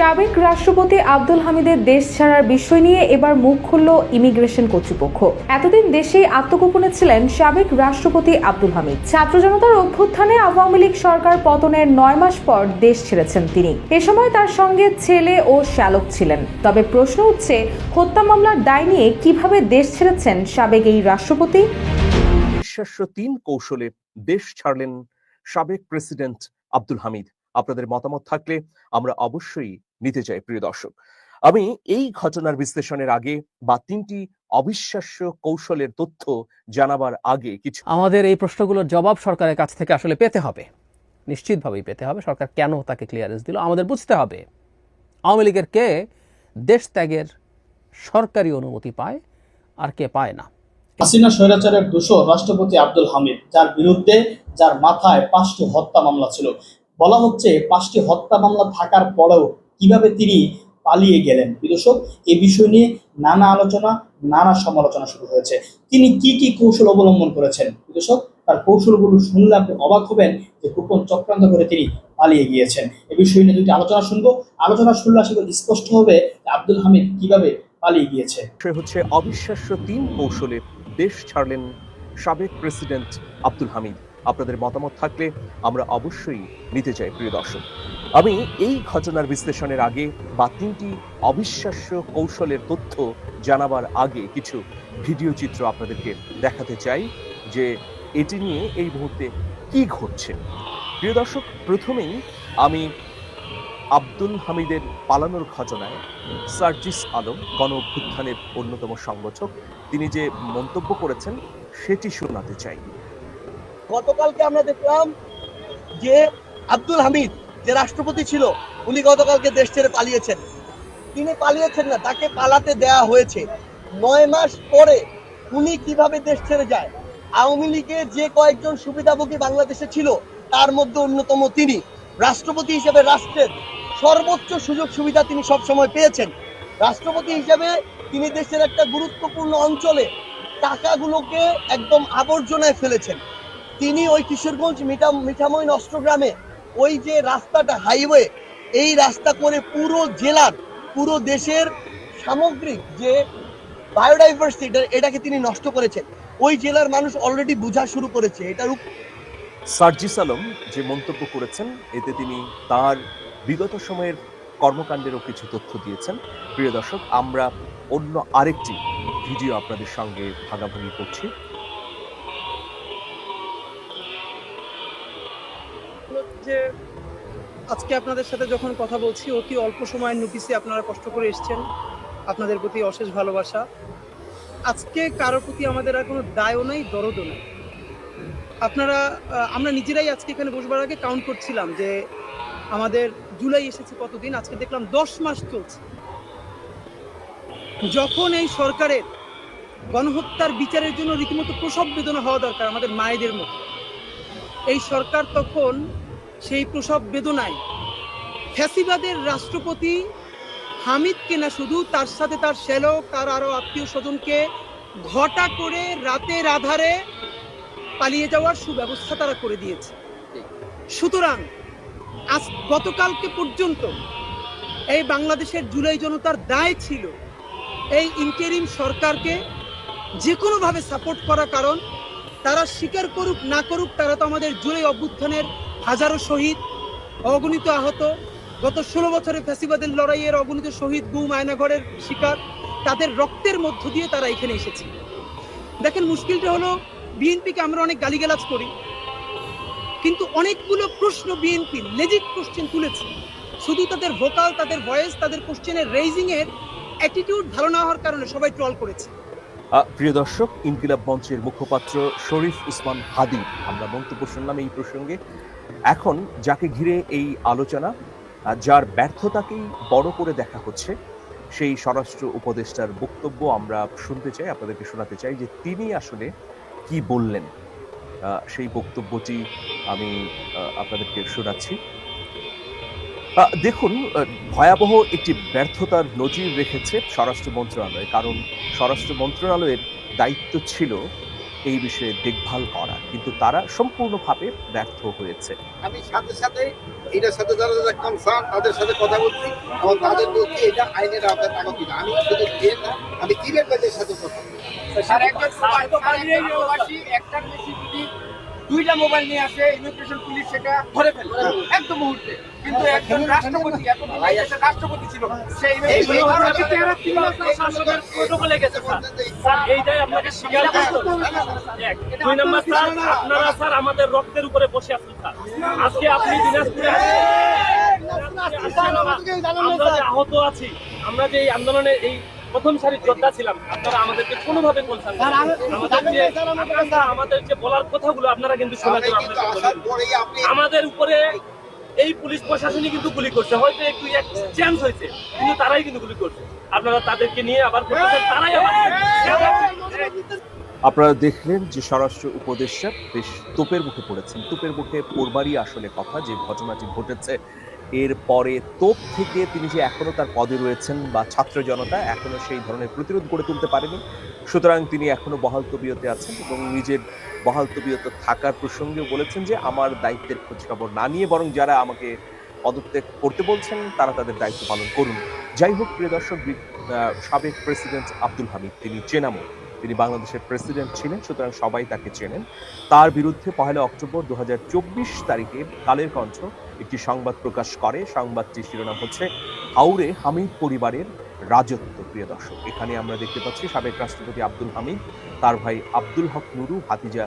সাবেক রাষ্ট্রপতি আব্দুল হামিদের দেশ ছাড়ার বিষয় নিয়ে এবার মুখ খুলল ইমিগ্রেশন কর্তৃপক্ষ। এতদিন দেশেই আত্মগোপনে ছিলেন সাবেক রাষ্ট্রপতি আব্দুল হামিদ। ছাত্র জনতার অভ্যুত্থানে আওয়ামী লীগ সরকার পতনের নয় মাস পর দেশ ছেড়েছেন তিনি। এ সময় তার সঙ্গে ছেলে ও শ্যালক ছিলেন। তবে প্রশ্ন উঠছে, হত্যা মামলার দায় নিয়ে কীভাবে দেশ ছেড়েছেন সাবেক এই রাষ্ট্রপতি? বিশ্বাস্য তিন কৌশলে দেশ ছাড়লেন সাবেক প্রেসিডেন্ট আব্দুল হামিদ। আপনাদের মতামত থাকলে আমরা অবশ্যই নিতে চাই প্রিয় দর্শক। আমি এই ঘটনার বিশ্লেষণের আগে বা তিনটি অবিশ্বাস্য কৌশলের তথ্য জানাবার আগে কিছু আমাদের এই প্রশ্নগুলোর জবাব সরকারের কাছ থেকে আসলে পেতে হবে। নিশ্চিতভাবেই পেতে হবে। সরকার কেন তাকে ক্লিয়ারেন্স দিল আমাদের বুঝতে হবে। আওয়ামী লীগের কে দেশ ত্যাগের সরকারি অনুমতি পায় আর কে পায় না। হাসিনা স্বৈরাচারের দোষর রাষ্ট্রপতি আব্দুল হামিদ যার বিরুদ্ধে যার মাথায় পাঁচটি হত্যা মামলা ছিল। বলা হচ্ছে পাঁচটি হত্যা মামলা থাকার পরেও কীভাবে তিনি পালিয়ে গেলেন? বিদর্শক এ বিষয় নিয়ে নানা আলোচনা, নানা সমালোচনা শুরু হয়েছে। তিনি কি কি কৌশল অবলম্বন করেছেন? বিদর্শক তার কৌশলগুলো শুনলে আপনি অবাক হবেন যে গোপন চক্রান্ত করে তিনি পালিয়ে গিয়েছেন। এ বিষয় নিয়ে দুটি আলোচনা শুনব। আলোচনা শুনলে আসলে স্পষ্ট হবে আব্দুল হামিদ কীভাবে পালিয়ে গিয়েছে। সে হচ্ছে অবিশ্বাস্য তিন কৌশলে দেশ ছাড়লেন সাবেক প্রেসিডেন্ট আব্দুল হামিদ। আপনাদের মতামত থাকলে আমরা অবশ্যই নিতে চাই, প্রিয় দর্শক। আমি এই ঘটনার বিশ্লেষণের আগে বা তিনটি অবিশ্বাস্য কৌশলের তথ্য জানাবার আগে কিছু ভিডিও চিত্র আপনাদেরকে দেখাতে চাই যে এটি নিয়ে এই মুহূর্তে কি ঘটছে। প্রিয় দর্শক, প্রথমেই আমি আব্দুল হামিদের পালানোর ঘটনায় সার্জিস আলম, গণ অভ্যুত্থানের অন্যতম সংগঠক, তিনি যে মন্তব্য করেছেন, সেটি শোনাতে চাই। গতকালকে আমরা দেখলাম যে আব্দুল হামিদ যে রাষ্ট্রপতি ছিল, উনি গতকালকে দেশ ছেড়ে পালিয়েছেন। তিনি পালিয়েছেন না, তাকে পালাতে দেয়া হয়েছে। নয় মাস পরে উনি কীভাবে দেশ ছেড়ে যায়? আওয়ামী লীগের যে কয়েকজন সুবিধাভোগী বাংলাদেশে ছিল, তার মধ্যে অন্যতম তিনি। রাষ্ট্রপতি হিসেবে রাষ্ট্রের সর্বোচ্চ সুযোগ সুবিধা তিনি সব সময় পেয়েছেন। রাষ্ট্রপতি হিসেবে তিনি দেশের একটা গুরুত্বপূর্ণ অঞ্চলে টাকাগুলোকে একদম আবর্জনায় ফেলেছেন। তিনি ওই কিশোরগঞ্জ মিঠা মিঠামই নষ্টগ্রামে ওই যে রাস্তাটা হাইওয়ে এই রাস্তা করে পুরো জেলার, পুরো দেশের সামগ্রিক যে বায়োডাইভার্সিটি এটাকে তিনি নষ্ট করেছেন। ওই জেলার মানুষ অলরেডি বোঝা শুরু করেছে, এটার সার্জিস আলম যে মন্তব্য করেছেন, এতে তিনি তার বিগত সময়ের কর্মকাণ্ডেরও কিছু তথ্য দিয়েছেন। প্রিয় দর্শক, আমরা অন্য আরেকটি ভিডিও আপনাদের সঙ্গে ভাগাভাগি করছি। যে আজকে আপনাদের সাথে যখন কথা বলছি অতি অল্প সময়ের নোটিসে আপনারা কষ্ট করে এসছেন? আপনাদের প্রতি অশেষ ভালোবাসা। আজকে কারও প্রতি আমাদের আর কোনো দায়ও নেই, দরদও নেই। আপনারা আমরা নিজেরাই আজকে এখানে বসবার আগে কাউন্ট করছিলাম যে আমাদের জুলাই এসেছে কতদিন, আজকে দেখলাম দশ মাস চলছে। যখন এই সরকারের গণহত্যার বিচারের জন্য রীতিমতো প্রসব বেদনা হওয়া দরকার আমাদের মায়েদের মতো এই সরকার তখন সেই প্রসব বেদনায়। ফ্যাসিবাদের রাষ্ট্রপতি হামিদকে না শুধু তার সাথে তার শ্যালক তার আরও আত্মীয় স্বজনকে ঘটা করে রাতের আধারে পালিয়ে যাওয়ার সুব্যবস্থা তারা করে দিয়েছে। সুতরাং আজ গতকালকে পর্যন্ত এই বাংলাদেশের জুলাই জনতার দায় ছিল এই ইন্টারিম সরকারকে যে কোনোভাবে সাপোর্ট করা কারণ তারা স্বীকার করুক না করুক তারা তো আমাদের জুলাই অভ্যুত্থানের হাজারো শহীদ, অগণিত আহত। গত ষোলো বছরে ফ্যাসিবাদের লড়াইয়ের অগণিত শহীদ গুম আয়নাঘরের শিকার, তাদের রক্তের মধ্য দিয়ে তারা এখানে এসেছে। দেখেন, মুশকিলটা হলো, বিএনপিকে আমরা অনেক গালিগালাজ করি, কিন্তু অনেকগুলো প্রশ্ন বিএনপি লেজিট কোশ্চেন তুলেছে। শুধু তাদের ভোকাল তাদের ভয়েস তাদের কোশ্চেনের রেইজিং এর অ্যাটিটিউড ভালো না হওয়ার কারণে সবাই ট্রল করেছে। প্রিয় দর্শক, ইনকিলাব মঞ্চের মুখপাত্র শরীফ উসমান হাদি, আমরা মন্তব্য শুনলাম এই প্রসঙ্গে। এখন যাকে ঘিরে এই আলোচনা যার ব্যর্থতাকেই বড় করে দেখা হচ্ছে, সেই স্বরাষ্ট্র উপদেষ্টার বক্তব্য আমরা শুনতে চাই, আপনাদেরকে শোনাতে চাই যে তিনি আসলে কি বললেন। সেই বক্তব্যটি আমি আপনাদেরকে শোনাচ্ছি। দেখুন ভয়াবহ একটি ব্যর্থতার নজির রেখেছে স্বরাষ্ট্র মন্ত্রণালয় কারণ স্বরাষ্ট্র মন্ত্রণালয়ের দায়িত্ব ছিল এই বিষয়ে দেখভাল করা কিন্তু তারা সম্পূর্ণভাবে ব্যর্থ হয়েছে আমি সাথে সাথে এটার সাথে যারা যারা কনসার্ন তাদের সাথে কথা বলছি এবং তাদের বলছি এটা আইনের আওতায় থাকা কিনা আমি শুধু না আমি ইভেন্ট বাজের সাথে কথা বলছি। প্রবাসী বেশি যদি দুইটা মোবাইল নিয়ে আসে ইমিগ্রেশন পুলিশ সেটা ধরে ফেলে একদম মুহূর্তে কিন্তু একজন রাষ্ট্রপতি একটা রাষ্ট্রপতি ছিল সেই এইটাই আপনাকে স্বীকার দুই নম্বর স্যার আপনারা স্যার আমাদের রক্তের উপরে বসে আছেন স্যার আজকে আপনি দিনাজপুরে আমরা যে আহত আছি আমরা যে এই আন্দোলনে এই প্রথম সারির যোদ্ধা ছিলাম। আপনারা আমাদেরকে কোনোভাবে বলছেন আমাদের যে আপনারা আমাদের যে বলার কথাগুলো আপনারা কিন্তু আমাদের উপরে এই পুলিশ প্রশাসনই কিন্তু গুলি করছে। হয়তো একটু চেঞ্জ হয়েছে কিন্তু তারাই কিন্তু গুলি করছে। আপনারা তাদেরকে নিয়ে আবার করতেছেন তারাই আপনারা দেখলেন যে স্বরাষ্ট্র উপদেষ্টা বেশ তোপের মুখে পড়েছেন। তোপের মুখে পড়বারই আসলে কথা যে ঘটনাটি ঘটেছে এর পরে তোপ থেকে তিনি যে এখনও তার পদে রয়েছেন বা ছাত্র জনতা, এখনও সেই ধরনের প্রতিরোধ গড়ে তুলতে পারেনি। সুতরাং তিনি এখনও বহাল তবিয়তে আছেন এবং নিজের বহাল তবিয়ত থাকার প্রসঙ্গেও বলেছেন যে, আমার দায়িত্বের খোঁজখবর না নিয়ে বরং যারা আমাকে পদত্যাগ করতে বলছেন, তারা তাদের দায়িত্ব পালন করুন। যাই হোক, প্রিয় দর্শক সাবেক প্রেসিডেন্ট আব্দুল হামিদ, তিনি চেনামো তিনি বাংলাদেশের প্রেসিডেন্ট ছিলেন, সুতরাং সবাই তাকে চেনেন। তার বিরুদ্ধে পহেলা অক্টোবর দু হাজার চব্বিশ তারিখে কালের কণ্ঠ একটি সংবাদ প্রকাশ করে। সংবাদটির শিরোনাম হচ্ছে হাওড়ে হামিদ পরিবারের রাজত্ব, প্রিয় দর্শক। এখানে আমরা দেখতে পাচ্ছি, সাবেক রাষ্ট্রপতি আব্দুল হামিদ, তার ভাই আব্দুল হক নুরু, ভাতিজা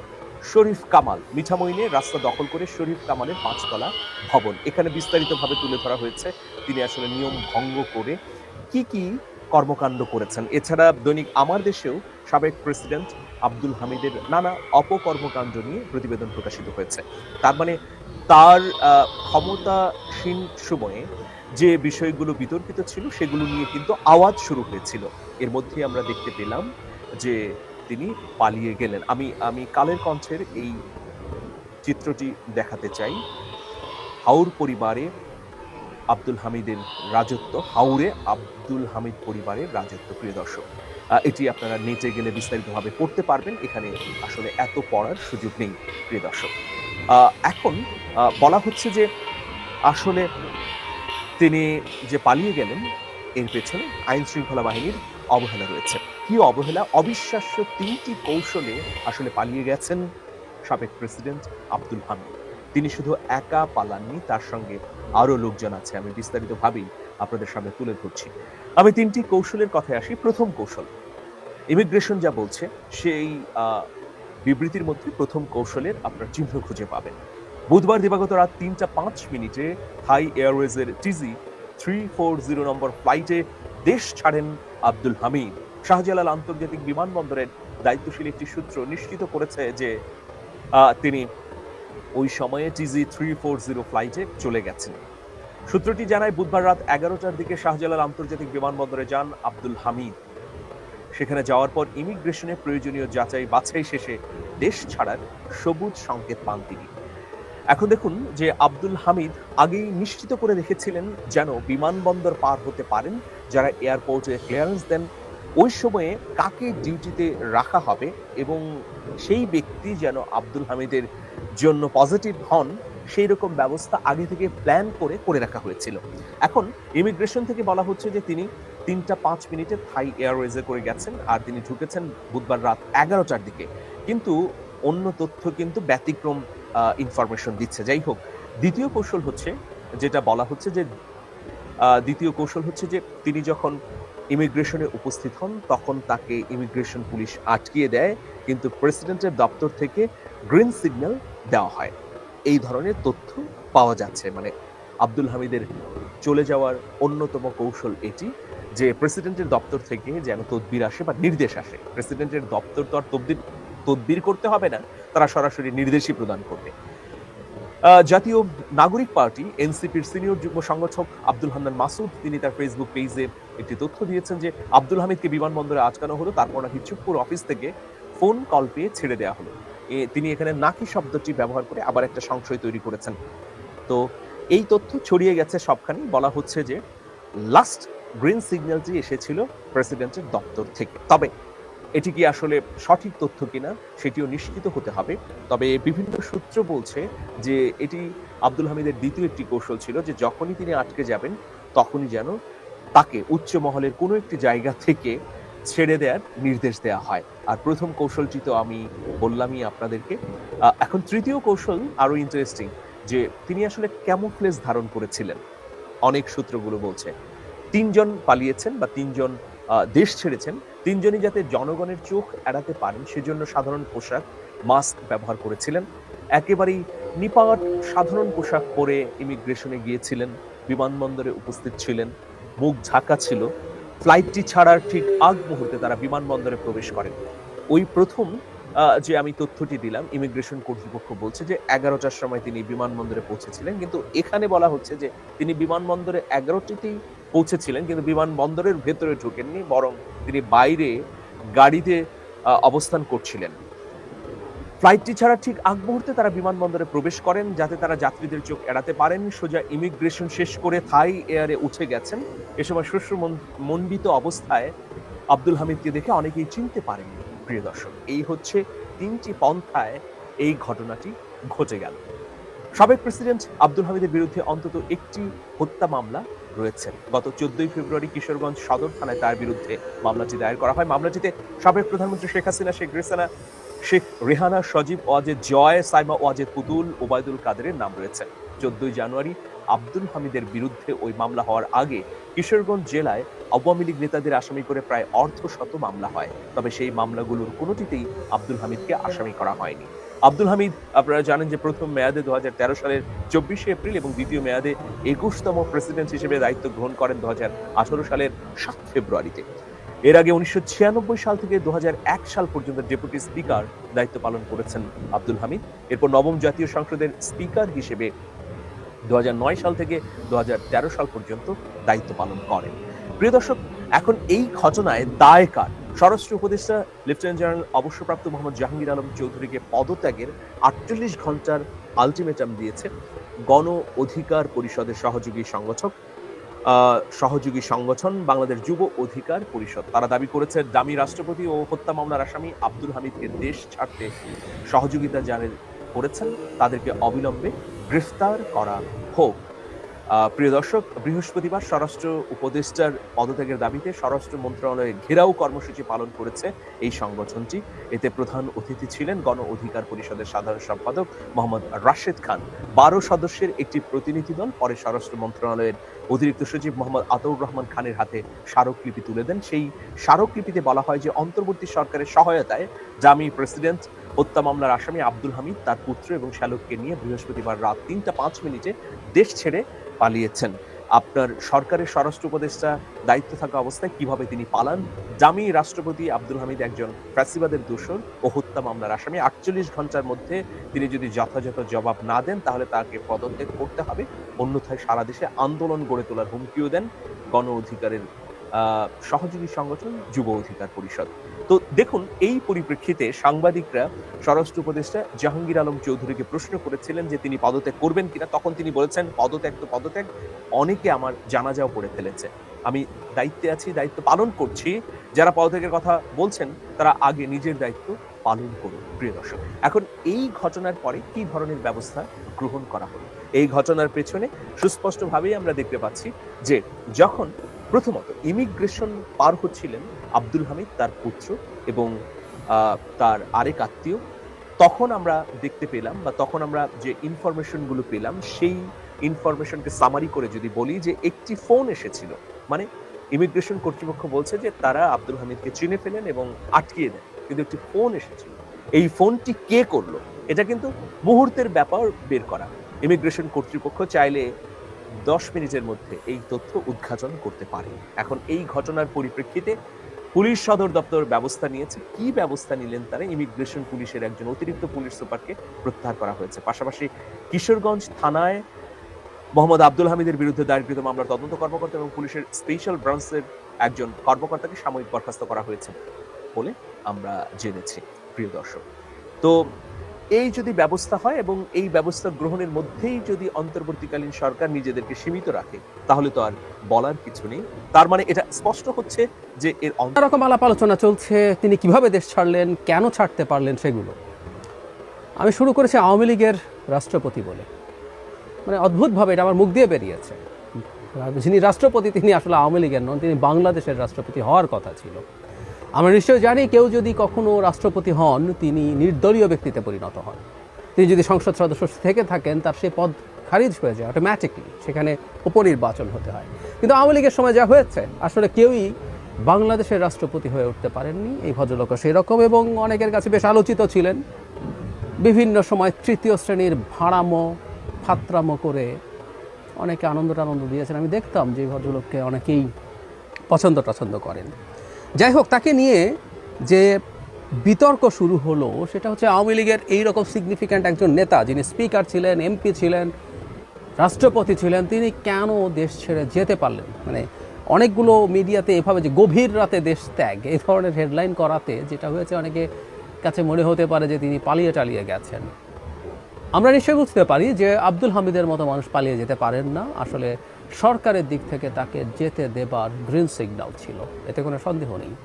শরীফ কামাল। মিঠামইনে রাস্তা দখল করে শরীফ কামালের পাঁচতলা ভবন। এখানে বিস্তারিতভাবে তুলে ধরা হয়েছে, তিনি আসলে নিয়ম ভঙ্গ করে কি কি কর্মকাণ্ড করেছেন। এছাড়া দৈনিক আমার দেশেও সাবেক প্রেসিডেন্ট আব্দুল হামিদের নানা অপকর্মকাণ্ড নিয়ে প্রতিবেদন প্রকাশিত হয়েছে। তার মানে তার ক্ষমতাসীন সময়ে যে বিষয়গুলো বিতর্কিত ছিল সেগুলো নিয়ে কিন্তু আওয়াজ শুরু হয়েছিল। এর মধ্যে আমরা দেখতে পেলাম যে তিনি পালিয়ে গেলেন। আমি আমি কালের কণ্ঠের এই চিত্রটি দেখাতে চাই। হাউর পরিবারে আব্দুল হামিদের রাজত্ব হাউরে আব্দুল হামিদ পরিবারের রাজত্ব, প্রিয় দর্শক। এটি আপনারা নেটে গেলে বিস্তারিতভাবে পড়তে পারবেন। এখানে আসলে এত পড়ার সুযোগ নেই, প্রিয় দর্শক। এখন বলা হচ্ছে যে আসলে তিনি যে পালিয়ে গেলেন, এর পেছনে আইন শৃঙ্খলা বাহিনীর অবহেলা রয়েছে। কি অবহেলা? অবিশ্বাস্য তিনটি কৌশলে আসলে পালিয়ে গেছেন সাবেক প্রেসিডেন্ট আব্দুল হামিদ। তিনি শুধু একা পালাননি, তার সঙ্গে আরও লোকজন আছে। আমি বিস্তারিতভাবেই আপনাদের সামনে তুলে ধরছি। আমি তিনটি কৌশলের কথায় আসি। প্রথম কৌশল, ইমিগ্রেশন যা বলছে, সেই বিবৃতির মধ্যে প্রথম কৌশলের আপনার চিহ্ন খুঁজে পাবেন। বুধবার দিবাগত রাত তিনটা পাঁচ মিনিটে Thai এয়ারওয়েজের TG three four zero number ফ্লাইটে দেশ ছাড়েন আব্দুল হামিদ। শাহজালাল আন্তর্জাতিক বিমানবন্দরের দায়িত্বশীল একটি সূত্র নিশ্চিত করেছে যে তিনি ওই সময়ে টিজি থ্রি ফোর জিরো ফ্লাইটে চলে গেছেন। সূত্রটি জানায়, বুধবার রাত এগারোটার দিকে শাহজালাল আন্তর্জাতিক বিমানবন্দরে যান আব্দুল হামিদ। সেখানে যাওয়ার পর ইমিগ্রেশনে প্রয়োজনীয় যাচাই বাছাই শেষে দেশ ছাড়ার সবুজ সংকেত পান তিনি। এখন দেখুন যে আব্দুল হামিদ আগেই নিশ্চিত করে রেখেছিলেন যেন বিমানবন্দর পার হতে পারেন, যারা এয়ারপোর্টে ক্লিয়ারেন্স দেন। ওই সময়ে কাকে ডিউটিতে রাখা হবে এবং সেই ব্যক্তি যেন আব্দুল হামিদের জন্য পজিটিভ হন, সেই রকম ব্যবস্থা আগে থেকে প্ল্যান করে করে রাখা হয়েছিল। এখন ইমিগ্রেশন থেকে বলা হচ্ছে যে তিনি তিনটা পাঁচ মিনিটে থাই এয়ারওয়েজে করে গেছেন আর তিনি ঢুকেছেন বুধবার রাত এগারোটার দিকে। কিন্তু অন্য তথ্য কিন্তু ব্যতিক্রম ইনফরমেশন দিচ্ছে। যাই হোক, দ্বিতীয় কৌশল হচ্ছে যেটা বলা হচ্ছে যে দ্বিতীয় কৌশল হচ্ছে যে, তিনি যখন ইমিগ্রেশনে উপস্থিত হন, তখন তাকে ইমিগ্রেশন পুলিশ আটকিয়ে দেয়, কিন্তু প্রেসিডেন্টের দপ্তর থেকে গ্রিন সিগন্যাল দেওয়া হয়। এই ধরনের তথ্য পাওয়া যাচ্ছে। মানে আব্দুল হামিদের চলে যাওয়ার অন্যতম কৌশল এটি। যে প্রেসিডেন্টের দপ্তর থেকে যেন তদবির আসে বা নির্দেশ আসে প্রেসিডেন্টের দপ্তর তো আর তদবির তদবির করতে হবে না তারা সরাসরি নির্দেশই প্রদান করবে। জাতীয় নাগরিক পার্টি এনসিপির সিনিয়র যুগ্ম সংগঠক আব্দুল হান্নান মাসুদ তিনি তার ফেসবুক পেজে একটি তথ্য দিয়েছেন যে আব্দুল হামিদকে বিমানবন্দরে আটকানো হলো তারপর নাকি চুপপুর অফিস থেকে ফোন কল পেয়ে ছেড়ে দেওয়া হলো। এ, তিনি এখানে নাকি শব্দটি ব্যবহার করে আবার একটা সংশয় তৈরি করেছেন। তো এই তথ্য ছড়িয়ে গেছে সবখানি বলা হচ্ছে যে লাস্ট গ্রিন সিগন্যালটি এসেছিল প্রেসিডেন্টের দপ্তর থেকে। তবে এটি কি আসলে সঠিক তথ্য কিনা সেটিও নিশ্চিত হতে হবে। তবে বিভিন্ন সূত্র বলছে যে এটি আব্দুল হামিদের দ্বিতীয় একটি কৌশল ছিল যে যখনই তিনি আটকে যাবেন, তখনই যেন তাকে উচ্চ মহলের কোনো একটি জায়গা থেকে ছেড়ে দেওয়ার নির্দেশ দেওয়া হয়। আর প্রথম কৌশলটি তো আমি বললামই আপনাদেরকে। এখন তৃতীয় কৌশল আরও ইন্টারেস্টিং যে তিনি আসলে ক্যামোফ্লেজ ধারণ করেছিলেন। অনেক সূত্রগুলো বলছে। তিনজন পালিয়েছেন বা তিনজন দেশ ছেড়েছেন। তিনজনই যাতে জনগণের চোখ এড়াতে পারেন, সেজন্য সাধারণ পোশাক, মাস্ক ব্যবহার করেছিলেন। একেবারেই নিপাট সাধারণ পোশাক পরে ইমিগ্রেশনে গিয়েছিলেন, বিমানবন্দরে উপস্থিত ছিলেন, মুখ ঝাঁকা ছিল। ফ্লাইটটি ছাড়ার ঠিক আগ মুহূর্তে তারা বিমানবন্দরে প্রবেশ করেন। ওই প্রথম যে আমি তথ্যটি দিলাম, ইমিগ্রেশন কর্তৃপক্ষ বলছে যে এগারোটার সময় তিনি বিমানবন্দরে পৌঁছেছিলেন। কিন্তু এখানে বলা হচ্ছে যে তিনি বিমানবন্দরে এগারোটিতেই পৌঁছেছিলেন, কিন্তু বিমানবন্দরের ভেতরে ঢোকেননি, বরং তিনি বাইরে গাড়িতে অবস্থান করছিলেন। ফ্লাইটটি ছাড়া ঠিক আগ মুহূর্তে তারা বিমানবন্দরে প্রবেশ করেন, যাতে তারা যাত্রীদের চোখ এড়াতে পারেন। সোজা ইমিগ্রেশন শেষ করে থাই এয়ারে উঠে গেছেন। এ সময় শস্য মণ্ডিত অবস্থায় আব্দুল হামিদকে দেখে অনেকেই চিনতে পারেননি প্রিয় দর্শক, এই হচ্ছে তিনটি পন্থায় এই ঘটনাটি ঘটে গেল। সাবেক প্রেসিডেন্ট আব্দুল হামিদের বিরুদ্ধে অন্তত একটি হত্যা মামলা রয়েছে। গত চোদ্দই ফেব্রুয়ারি কিশোরগঞ্জ সদর থানায় তার বিরুদ্ধে মামলাটি দায়ের করা হয়। মামলাটিতে সাবেক প্রধানমন্ত্রী শেখ হাসিনা, শেখ রেসানা শেখ রেহানা, সজীব ওয়াজেদ জয়, সাইমা ওয়াজেদ পুতুল, ওবায়দুল কাদেরের নাম রয়েছে। চোদ্দই জানুয়ারি আব্দুল হামিদের বিরুদ্ধে ওই মামলা হওয়ার আগে কিশোরগঞ্জ জেলায় আওয়ামী লীগ নেতাদের আসামি করে প্রায় অর্ধশত মামলা হয়। তবে সেই মামলাগুলোর কোনোটিতেই আব্দুল হামিদকে আসামি করা হয়নি। আব্দুল হামিদ, আপনারা জানেন যে প্রথম মেয়াদে দু হাজার তেরো সালের চব্বিশে এপ্রিল এবং দ্বিতীয় মেয়াদে একুশতম প্রেসিডেন্ট হিসেবে দায়িত্ব গ্রহণ করেন দু হাজার আঠেরো সালের সাত ফেব্রুয়ারিতে। এর আগে উনিশশো ছিয়ানব্বই সাল থেকে দু হাজার এক সাল পর্যন্ত ডেপুটি স্পিকার দায়িত্ব পালন করেছেন আব্দুল হামিদ। এরপর নবম জাতীয় সংসদের স্পিকার হিসেবে দু হাজার নয় সাল থেকে দু হাজার তেরো সাল পর্যন্ত দায়িত্ব পালন করেন। প্রিয় দর্শক, এখন এই ঘটনায় দায় কার? স্বরাষ্ট্র উপদেষ্টা লেফটেন্যান্ট জেনারেল অবসরপ্রাপ্ত মোহাম্মদ জাহাঙ্গীর আলম চৌধুরীকে পদত্যাগের আটচল্লিশ ঘণ্টার আলটিমেটাম দিয়েছে গণ অধিকার পরিষদের সহযোগী সংগঠক সহযোগী সংগঠন বাংলাদেশ যুব অধিকার পরিষদ। তারা দাবি করেছে, দামি রাষ্ট্রপতি ও হত্যা মামলার আসামি আব্দুল হামিদকে দেশ ছাড়তে সহযোগিতা যারা করেছেন। তাদেরকে অবিলম্বে গ্রেফতার করা হোক। প্রিয় দর্শক, বৃহস্পতিবার স্বরাষ্ট্র উপদেষ্টার পদত্যাগের দাবিতে স্বরাষ্ট্র মন্ত্রণালয়ে ঘেরাও কর্মসূচি পালন করেছে এই সংগঠনটি। এতে প্রধান অতিথি ছিলেন গণ অধিকার পরিষদের সাধারণ সম্পাদক মোহাম্মদ রাশেদ খান। বারো সদস্যের একটি প্রতিনিধি দল পরে স্বরাষ্ট্র মন্ত্রণালয়ের অতিরিক্ত সচিব মোহাম্মদ আতউর রহমান খানের হাতে স্মারকলিপি তুলে দেন। সেই স্মারকলিপিতে বলা হয় যে, অন্তর্বর্তী সরকারের সহায়তায় জামি প্রেসিডেন্ট, হত্যা মামলার আসামি আব্দুল হামিদ, তার পুত্র এবং শ্যালককে নিয়ে বৃহস্পতিবার রাত তিনটা পাঁচ মিনিটে দেশ ছেড়ে পালিয়েছেন। আপনার সরকারের স্বরাষ্ট্র উপদেষ্টা দায়িত্ব থাকা অবস্থায় কীভাবে তিনি পালান? জামি রাষ্ট্রপতি আব্দুল হামিদ একজন ফ্যাসিবাদের দূষণ ও হত্যা মামলার আসামি। আটচল্লিশ ঘণ্টার মধ্যে তিনি যদি যথাযথ জবাব না দেন, তাহলে তাকে পদত্যাগ করতে হবে। অন্যথায় সারা দেশে আন্দোলন গড়ে তোলার হুমকিও দেন গণ অধিকারের সহযোগী সংগঠন যুব অধিকার পরিষদ। তো দেখুন, এই পরিপ্রেক্ষিতে সাংবাদিকরা, স্বরাষ্ট্র উপদেষ্টা জাহাঙ্গীর আলম চৌধুরীকে প্রশ্ন করেছিলেন যে তিনি পদত্যাগ করবেন কিনা। তখন তিনি বলেছেন, পদত্যাগ তো পদত্যাগ, অনেকে আমার জানাজাও করে ফেলেছে। আমি দায়িত্বে আছি, দায়িত্ব পালন করছি। যারা পদত্যাগের কথা বলছেন, তারা আগে নিজের দায়িত্ব পালন করুন, প্রিয় দর্শক। এখন এই ঘটনার পরে কি ধরনের ব্যবস্থা গ্রহণ করা হলো? এই ঘটনার পেছনে সুস্পষ্টভাবেই আমরা দেখতে পাচ্ছি যে যখন প্রথমত ইমিগ্রেশন পার হচ্ছিলেন আব্দুল হামিদ, তার পুত্র এবং তার আরেক আত্মীয়। তখন আমরা দেখতে পেলাম বা তখন আমরা যে ইনফরমেশনগুলো পেলাম, সেই ইনফরমেশনকে সামারি করে যদি বলি যে একটি ফোন এসেছিল। মানে ইমিগ্রেশন কর্তৃপক্ষ বলছে যে তারা আব্দুল হামিদকে চিনে ফেলেন এবং আটকিয়ে দেন। কিন্তু একটি ফোন এসেছিল। এই ফোনটি কে করল? এটা কিন্তু মুহূর্তের ব্যাপার বের করা। ইমিগ্রেশন কর্তৃপক্ষ চাইলে দশ মিনিটের মধ্যে এই তথ্য উদ্ঘাটন করতে পারে। এখন এই ঘটনার পরিপ্রেক্ষিতে পুলিশ সদর দপ্তর ব্যবস্থা নিয়েছে। কি ব্যবস্থা নিলেন তারা? ইমিগ্রেশন পুলিশের একজন অতিরিক্ত পুলিশ সুপারকে প্রত্যাহার করা হয়েছে। পাশাপাশি কিশোরগঞ্জ থানায় মোহাম্মদ আব্দুল হামিদের বিরুদ্ধে দায়েরকৃত মামলার তদন্ত কর্মকর্তা এবং পুলিশের স্পেশাল ব্রাঞ্চের একজন কর্মকর্তাকে সাময়িক বরখাস্ত করা হয়েছে বলে আমরা জেনেছি, প্রিয় দর্শক। তো এই যদি ব্যবস্থা হয় এবং এই ব্যবস্থা গ্রহণের মধ্যেই যদি অন্তর্বর্তীকালীন সরকার নিজেদেরকে সীমিত রাখে, তাহলে তো আর বলার কিছু নেই। তার মানে এটা স্পষ্ট হচ্ছে যে এর রকম আলাপ আলোচনা চলছে, তিনি কীভাবে দেশ ছাড়লেন, কেন ছাড়তে পারলেন সেগুলো। আমি শুরু করেছি আওয়ামী লীগের রাষ্ট্রপতি বলে। মানে অদ্ভুতভাবে এটা আমার মুখ দিয়ে বেরিয়েছে। যিনি রাষ্ট্রপতি, তিনি আসলে আওয়ামী লীগের নন, তিনি বাংলাদেশের রাষ্ট্রপতি হওয়ার কথা ছিল। আমরা নিশ্চয়ই জানি কেউ যদি কখনো রাষ্ট্রপতি হন, তিনি নির্দলীয় ব্যক্তিতে পরিণত হন। তিনি যদি সংসদ সদস্য থেকে থাকেন, তার সেই পদ খারিজ হয়ে যায় অটোমেটিকলি সেখানে উপনির্বাচন হতে হয়। কিন্তু আওয়ামী লীগের সময় যা হয়েছে, আসলে কেউই বাংলাদেশের রাষ্ট্রপতি হয়ে উঠতে পারেননি। এই ভদ্রলোক সেই রকম এবং অনেকের কাছে বেশ আলোচিত ছিলেন। বিভিন্ন সময় তৃতীয় শ্রেণির ভাড়ামো, ফাত্রামো করে অনেকে আনন্দ টানন্দ দিয়েছেন। আমি দেখতাম যে ভদ্রলোককে অনেকেই পছন্দ টছন্দ করেন। যাই হোক তাকে নিয়ে যে বিতর্ক শুরু হলো, সেটা হচ্ছে আওয়ামী লীগের এইরকম সিগনিফিক্যান্ট একজন নেতা যিনি স্পিকার ছিলেন এমপি ছিলেন, রাষ্ট্রপতি ছিলেন, তিনি কেন দেশ ছেড়ে যেতে পারলেন মানে অনেকগুলো মিডিয়াতে এভাবে যে গভীর রাতে দেশ ত্যাগ, এই ধরনের হেডলাইন করাতে যেটা হয়েছে অনেকে কাছে মনে হতে পারে যে তিনি পালিয়ে টালিয়ে গেছেন। আমরা নিশ্চয়ই বুঝতে পারি যে আব্দুল হামিদের মতো মানুষ পালিয়ে যেতে পারেন না। আসলে সরকারের দিক থেকে তাকে যেতে দেবার গ্রিন সিগন্যাল ছিল। এতে কোনো সন্দেহ নেই।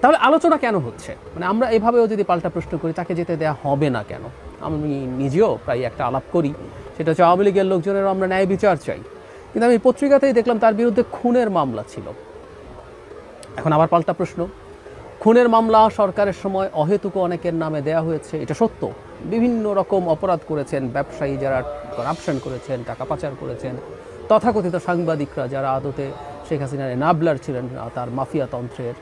তাহলে আলোচনা কেন হচ্ছে? মানে আমরা এভাবেও যদি পাল্টা প্রশ্ন করি, তাকে যেতে দেওয়া হবে না কেন? আমি নিজেও প্রায় একটা আলাপ করি। সেটা হচ্ছে আওয়ামী লীগের লোকজনেরও আমরা ন্যায় বিচার চাই। কিন্তু আমি পত্রিকাতেই দেখলাম তার বিরুদ্ধে খুনের মামলা ছিল। এখন আবার পাল্টা প্রশ্ন। খুনের মামলা সরকারের সময় অহেতুক অনেকের নামে দেয়া হয়েছে। এটা সত্য। বিভিন্ন রকম অপরাধ করেছেন, ব্যবসায়ী যারা করাপশন করেছেন, টাকা পাচার করেছেন। তথাকথিত সাংবাদিকরা যারা আদতে শেখ হাসিনার নাবলার ছিলেন তার মাফিয়া তন্ত্রের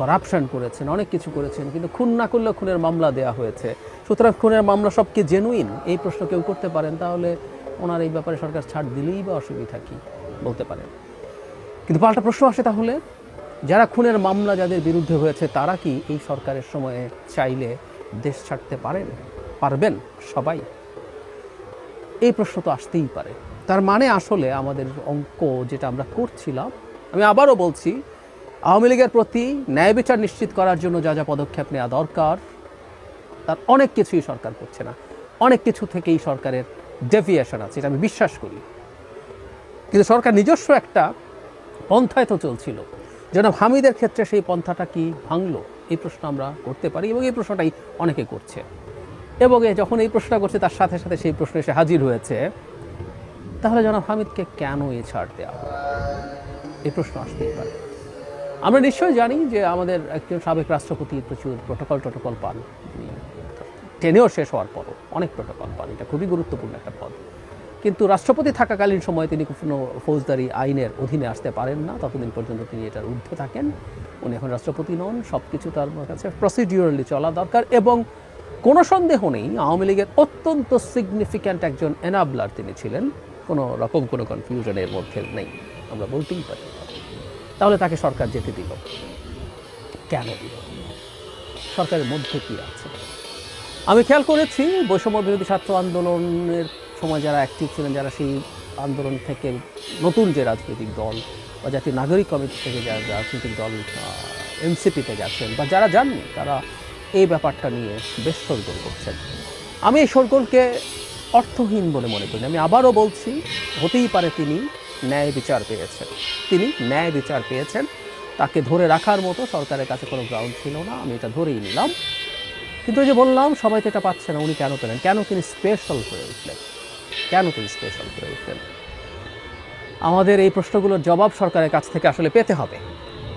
করাপশন করেছেন, অনেক কিছু করেছেন, কিন্তু খুন না করলে খুনের মামলা দেয়া হয়েছে। সুতরাং খুনের মামলা সব কি জেনুইন এই প্রশ্ন কেউ করতে পারেন, তাহলে ওনার এই ব্যাপারে সরকার ছাড় দিলেই বা অসুবিধা কি বলতে পারেন। কিন্তু পাল্টা প্রশ্ন আসে তাহলে, যারা খুনের মামলা যাদের বিরুদ্ধে হয়েছে, তারা কি এই সরকারের সময়ে চাইলে দেশ ছাড়তে পারেন? পারবেন সবাই? এই প্রশ্ন তো আসতেই পারে। তার মানে আসলে আমাদের অঙ্ক যেটা আমরা করছিলাম, আমি আবারও বলছি, আওয়ামী লীগের প্রতি ন্যায় বিচার নিশ্চিত করার জন্য যা যা পদক্ষেপ নেওয়া দরকার, তার অনেক কিছুই সরকার করছে না। অনেক কিছু থেকেই সরকারের ডেভিয়েশন আছে, এটা আমি বিশ্বাস করি। কিন্তু সরকার নিজস্ব একটা পন্থায় তো চলছিল। যেন হামিদের ক্ষেত্রে সেই পন্থাটা কি ভাঙলো? এই প্রশ্ন আমরা করতে পারি এবং এই প্রশ্নটাই অনেকে করছে। এবং যখন এই প্রশ্নটা করছে, তার সাথে সাথে সেই প্রশ্ন এসে হাজির হয়েছে। তাহলে জনাব হামিদকে কেন এ ছাড় দেওয়া? এই প্রশ্ন আসতেই পারে। আমরা নিশ্চয়ই জানি যে আমাদের একজন সাবেক রাষ্ট্রপতি প্রচুর প্রোটোকল টোটোকল পান। টেনেও শেষ হওয়ার পরও অনেক প্রোটোকল পান। এটা খুবই গুরুত্বপূর্ণ একটা পদ। কিন্তু রাষ্ট্রপতি থাকাকালীন সময়ে তিনি কোনো ফৌজদারি আইনের অধীনে আসতে পারেন না। ততদিন পর্যন্ত তিনি এটার ঊর্ধ্বে থাকেন। উনি এখন রাষ্ট্রপতি নন। সব কিছু তার কাছে প্রসিডিউরালি চলা দরকার এবং কোনো সন্দেহ নেই, আওয়ামী লীগের অত্যন্ত সিগনিফিক্যান্ট একজন এনাবলার তিনি ছিলেন। কোনো রকম কোনো কনফিউশনের মধ্যে নেই। আমরা বলতেই পারি। তাহলে তাকে সরকার যেতে দিল। কেন দিল? সরকারের মধ্যে কি আছে? আমি খেয়াল করেছি, বৈষম্য বিরোধী ছাত্র আন্দোলনের সময় যারা অ্যাক্টিভ ছিলেন, যারা সেই আন্দোলন থেকে নতুন যে রাজনৈতিক দল বা জাতীয় নাগরিক কমিটি থেকে যারা রাজনৈতিক দল এনসিপিতে গেছেন বা যারা যাননি, তারা এই ব্যাপারটা নিয়ে বেশ সরগোল করছেন। আমি এই সরগোলকে অর্থহীন বলে মনে করি। আমি আবারও বলছি, হতেই পারে তিনি ন্যায় বিচার পেয়েছেন। তিনি ন্যায় বিচার পেয়েছেন। তাকে ধরে রাখার মতো সরকারের কাছে কোনো গ্রাউন্ড ছিল না। আমি এটা ধরেই নিলাম। কিন্তু যে বললাম, সবাই তো এটা পাচ্ছে না, উনি কেন পেলেন? কেন তিনি স্পেশাল হয়ে উঠলেন? কেন তিনি স্পেশাল হয়ে উঠলেন? আমাদের এই প্রশ্নগুলোর জবাব সরকারের কাছ থেকে আসলে পেতে হবে।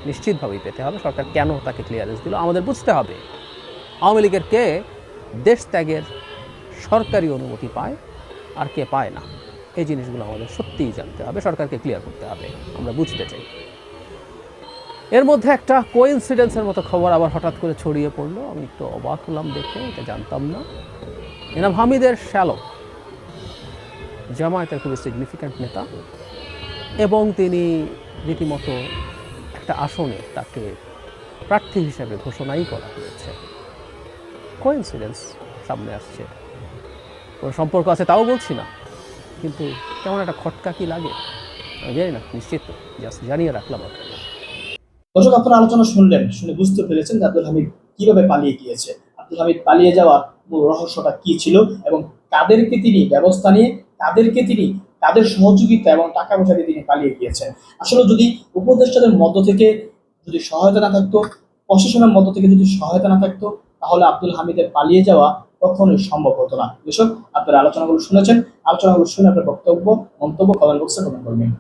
নিশ্চিতভাবেই পেতে হবে। সরকার কেন তাকে ক্লিয়ারেন্স দিল? আমাদের বুঝতে হবে। আওয়ামী লীগের কে? দেশ ত্যাগের সরকারি অনুমতি পায় আর কে পায় না। এই জিনিসগুলো আমাদের সত্যিই জানতে হবে, সরকারকে ক্লিয়ার করতে হবে, আমরা বুঝতে চাই। এর মধ্যে একটা কোইন্সিডেন্সের মতো খবর আবার হঠাৎ করে ছড়িয়ে পড়ল। আমি একটু অবাক হলাম দেখে, এটা জানতাম না। এনাম হামিদের শ্যালক, জামায়াতের খুবই সিগনিফিক্যান্ট নেতা, এবং তিনি রীতিমতো একটা আসনে তাকে প্রার্থী হিসেবে ঘোষণাই করা হয়েছে। কোইন্সিডেন্স সামনে আসছে। কোনো সম্পর্ক আছে তাও বলছি না। কিন্তু কেমন একটা খটকা কি লাগে? আমি জানি না, নিশ্চিত জাস্ট জানিয়ে রাখলাম আপনাকে দর্শক, আপনারা আলোচনা শুনলেন, শুনে বুঝতে পেরেছেন যে আব্দুল হামিদ কীভাবে পালিয়ে গিয়েছে। আব্দুল হামিদ পালিয়ে যাওয়ার মূল রহস্যটা কি ছিল এবং তাদেরকে তিনি ব্যবস্থা নিয়ে তাদেরকে তিনি তাদের সহযোগিতা এবং টাকা পয়সা দিয়ে তিনি পালিয়ে গিয়েছেন? আসলে যদি উপদেষ্টাদের মধ্য থেকে যদি সহায়তা না থাকতো, প্রশাসনের মধ্য থেকে যদি সহায়তা না থাকতো, তাহলে আব্দুল হামিদের পালিয়ে যাওয়া কখনোই সম্ভব হতো না। বিষয় আপনারা আলোচনাগুলো শুনেছেন। আলোচনাগুলো শুনে আপনার বক্তব্য, মন্তব্য কমেন্ট বক্সে কমেন্ট করবেন।